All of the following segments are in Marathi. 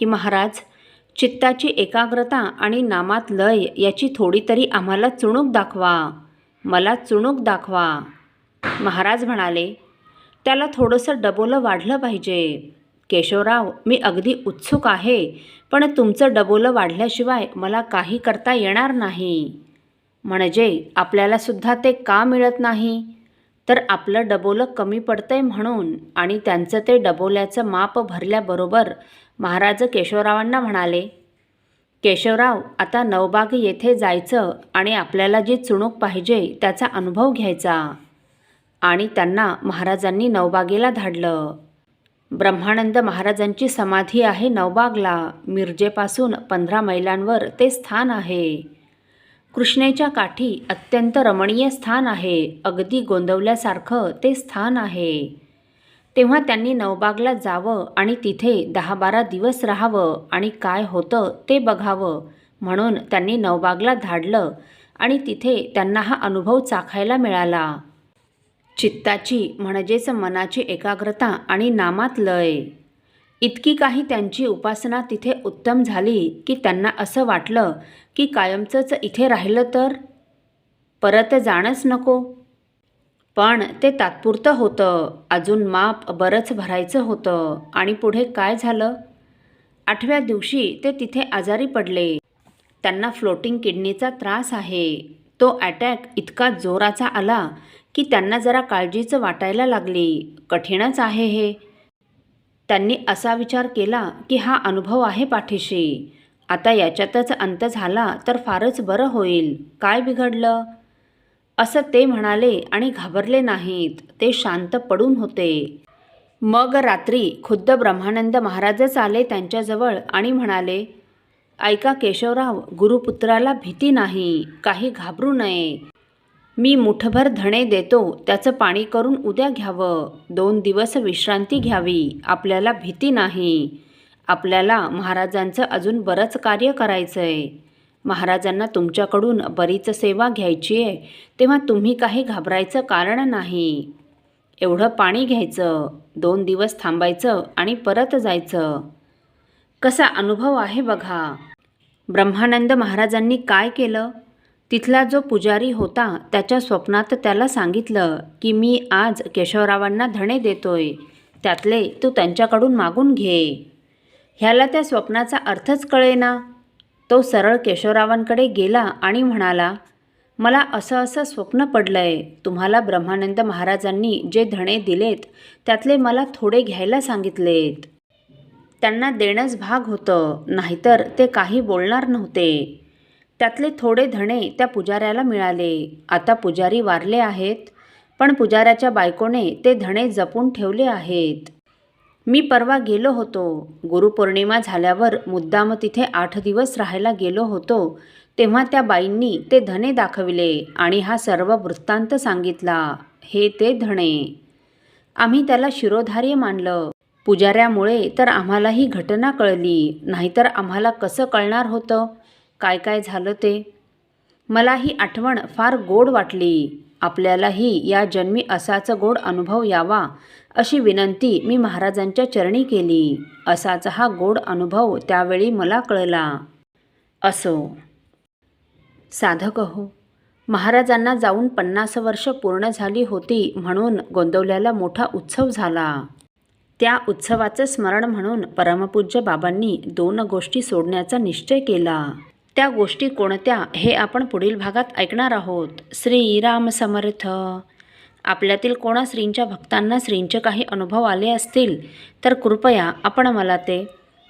की महाराज चित्ताची एकाग्रता आणि नामात लय याची थोडी तरी आम्हाला चुणूक दाखवा. मला चुणूक दाखवा. महाराज म्हणाले त्याला थोडंसं डबोलं वाढलं पाहिजे. केशवराव मी अगदी उत्सुक आहे पण तुमचं डबोलं वाढल्याशिवाय मला काही करता येणार नाही. म्हणजे आपल्यालासुद्धा ते का मिळत नाही? तर आपलं डबोलं कमी पडतंय म्हणून आणि त्यांचं ते डबोल्याचं माप भरल्याबरोबर महाराज केशवरावांना म्हणाले केशवराव आता नवबाग येथे जायचं आणि आपल्याला जी चुणूक पाहिजे त्याचा अनुभव घ्यायचा. आणि त्यांना महाराजांनी नवबागेला धाडलं. ब्रह्मानंद महाराजांची समाधी आहे नवबागला. मिरजेपासून पंधरा मैलांवर ते स्थान आहे. कृष्णेच्या काठी अत्यंत रमणीय स्थान आहे. अगदी गोंदवल्यासारखं ते स्थान आहे. तेव्हा त्यांनी नवबागला जावं आणि तिथे दहा बारा दिवस राहावं आणि काय होतं ते बघावं म्हणून त्यांनी नवबागला धाडलं आणि तिथे त्यांना हा अनुभव चाखायला मिळाला. चित्ताची म्हणजेच मनाची एकाग्रता आणि नामात लय. इतकी काही त्यांची उपासना तिथे उत्तम झाली की त्यांना असं वाटलं की कायमचंच इथे राहिलं तर? परत जाणंच नको. पण ते तात्पुरतं होतं. अजून माप बरंच भरायचं होतं. आणि पुढे काय झालं? आठव्या दिवशी ते तिथे आजारी पडले. त्यांना फ्लोटिंग किडनीचा त्रास आहे. तो अटॅक इतका जोराचा आला की त्यांना जरा काळजीचं वाटायला लागली. कठीणच आहे हे. त्यांनी असा विचार केला की हा अनुभव आहे पाठीशी. आता याच्यातच अंत झाला तर फारच बरं होईल. काय बिघडलं? असं ते म्हणाले आणि घाबरले नाहीत. ते शांत पडून होते. मग रात्री खुद्द ब्रह्मानंद महाराजच आले त्यांच्याजवळ आणि म्हणाले ऐका केशवराव गुरुपुत्राला भीती नाही काही घाबरू नये. मी मुठभर धणे देतो त्याचं पाणी करून उद्या घ्यावं. दोन दिवस विश्रांती घ्यावी आपल्याला भीती नाही. आपल्याला महाराजांचं अजून बरंच कार्य करायचं आहे महाराजांना तुमच्याकडून बरीच सेवा घ्यायची आहे तेव्हा तुम्ही काही घाबरायचं कारण नाही. एवढं पाणी घ्यायचं दोन दिवस थांबायचं आणि परत जायचं. कसा अनुभव आहे बघा. ब्रह्मानंद महाराजांनी काय केलं? तिथला जो पुजारी होता त्याच्या स्वप्नात त्याला सांगितलं की मी आज केशवरावांना धणे देतोय. त्यातले तू त्यांच्याकडून मागून घे. ह्याला त्या स्वप्नाचा अर्थच कळेना. तो सरळ केशवरावांकडे गेला आणि म्हणाला मला असं असं स्वप्न पडलं आहे तुम्हाला ब्रह्मानंद महाराजांनी जे धणे दिलेत त्यातले मला थोडे घ्यायला सांगितलेत. त्यांना देणंच भाग होतं नाहीतर ते काही बोलणार नव्हते. त्यातले थोडे धणे त्या पुजाऱ्याला मिळाले. आता पुजारी वारले आहेत पण पुजाऱ्याच्या बायकोने ते धणे जपून ठेवले आहेत. मी परवा गेलो होतो. गुरुपौर्णिमा झाल्यावर मुद्दाम तिथे आठ दिवस राहायला गेलो होतो. तेव्हा त्या बाईंनी ते धने दाखविले आणि हा सर्व वृत्तांत सांगितला. हे ते धणे. आम्ही त्याला शिरोधार्य मानलं. पुजाऱ्यामुळे तर आम्हाला ही घटना कळली. नाहीतर आम्हाला कसं कळणार होतं? काय काय झालं ते? मला ही आठवण फार गोड वाटली. आपल्यालाही या जन्मी असाच गोड अनुभव यावा अशी विनंती मी महाराजांच्या चरणी केली. असाच हा गोड अनुभव त्यावेळी मला कळला. असो. साधक हो महाराजांना जाऊन पन्नास वर्ष पूर्ण झाली होती म्हणून गोंदवल्याला मोठा उत्सव झाला. त्या उत्सवाचं स्मरण म्हणून परमपूज्य बाबांनी दोन गोष्टी सोडण्याचा निश्चय केला. त्या गोष्टी कोणत्या हे आपण पुढील भागात ऐकणार आहोत. श्री राम समर्थ. आपल्यातील कोणा श्रींच्या भक्तांना श्रींचे काही अनुभव आले असतील तर कृपया आपण मला ते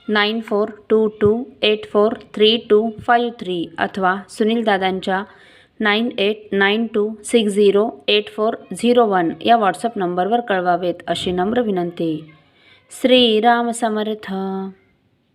nine four two two eight four three two five three अथवा सुनील दादांच्या nine eight nine two six zero eight four zero one या व्हॉट्सअप नंबरवर कळवावेत अशी नम्र विनंती. श्रीराम समर्थ.